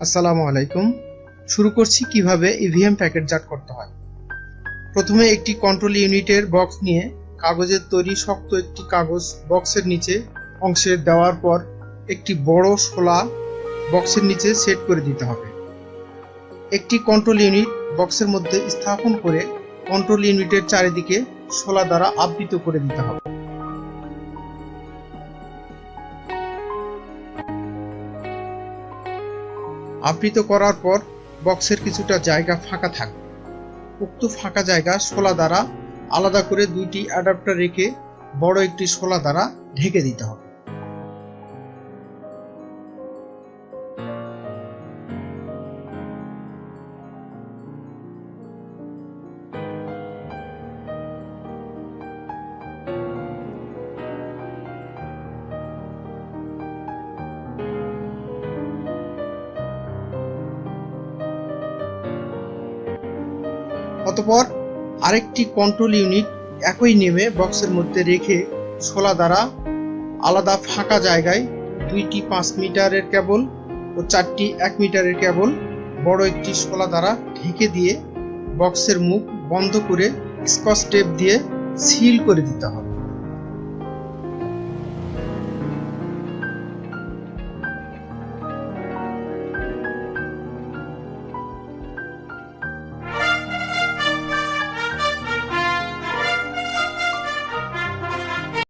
আসসালামু আলাইকুম। শুরু করছি কীভাবে ইভিএম প্যাকেটজাত করতে হয়। প্রথমে একটি কন্ট্রোল ইউনিটের বক্স নিয়ে কাগজের তৈরি শক্ত একটি কাগজ বক্সের নিচে অংশে দেওয়ার পর একটি বড় শোলা বক্সের নিচে সেট করে দিতে হবে। একটি কন্ট্রোল ইউনিট বক্সের মধ্যে স্থাপন করে কন্ট্রোল ইউনিটের চারিদিকে শোলা দ্বারা আবৃত করে দিতে হবে। আবৃত করার পর বক্সের কিছুটা জায়গা ফাঁকা থাকবে উক্ত ফাঁকা জায়গা শোলা দ্বারা আলাদা করে দুইটি অ্যাডাপ্টার রেখে বড় একটি শোলা দ্বারা ঢেকে দিতে হবে। অতপর আরেকটি কন্ট্রোল ইউনিট একই নেমে বক্সের মধ্যে রেখে শোলা দ্বারা আলাদা ফাঁকা জায়গায় দুইটি পাঁচ মিটারের কেবল ও চারটি এক মিটারের কেবল বড় একটি শোলা দ্বারা ঢেকে দিয়ে বক্সের মুখ বন্ধ করে স্কচ টেপ দিয়ে সিল করে দিতে হবে।